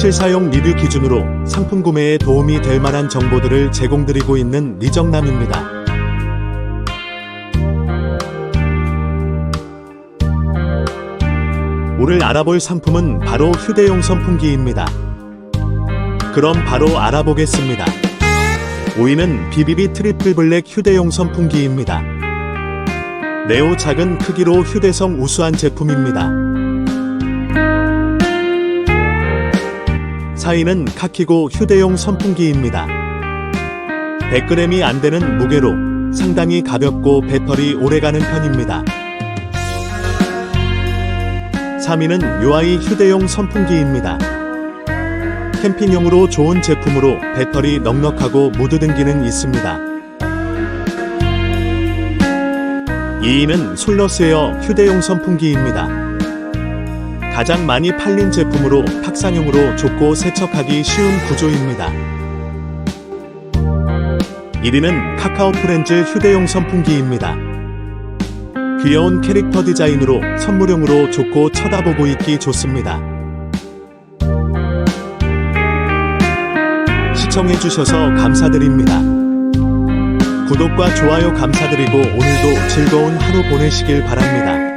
실사용 리뷰 기준으로 상품 구매에 도움이 될 만한 정보들을 제공드리고 있는 리정남입니다. 오늘 알아볼 상품은 바로 휴대용 선풍기입니다. 그럼 바로 알아보겠습니다. 5위는 BBB 트리플 블랙 휴대용 선풍기입니다. 네오 작은 크기로 휴대성 우수한 제품입니다. 4위는 카키고 휴대용 선풍기입니다. 100g이 안 되는 무게로 상당히 가볍고 배터리 오래가는 편입니다. 3위는 유아이 휴대용 선풍기입니다. 캠핑용으로 좋은 제품으로 배터리 넉넉하고 무드 등 기능 있습니다. 2위는 솔러스에어 휴대용 선풍기입니다. 가장 많이 팔린 제품으로 탁상용으로 좁고 세척하기 쉬운 구조입니다. 1위는 카카오 프렌즈 휴대용 선풍기입니다. 귀여운 캐릭터 디자인으로 선물용으로 좋고 쳐다보고 있기 좋습니다. 시청해주셔서 감사드립니다. 구독과 좋아요 감사드리고 오늘도 즐거운 하루 보내시길 바랍니다.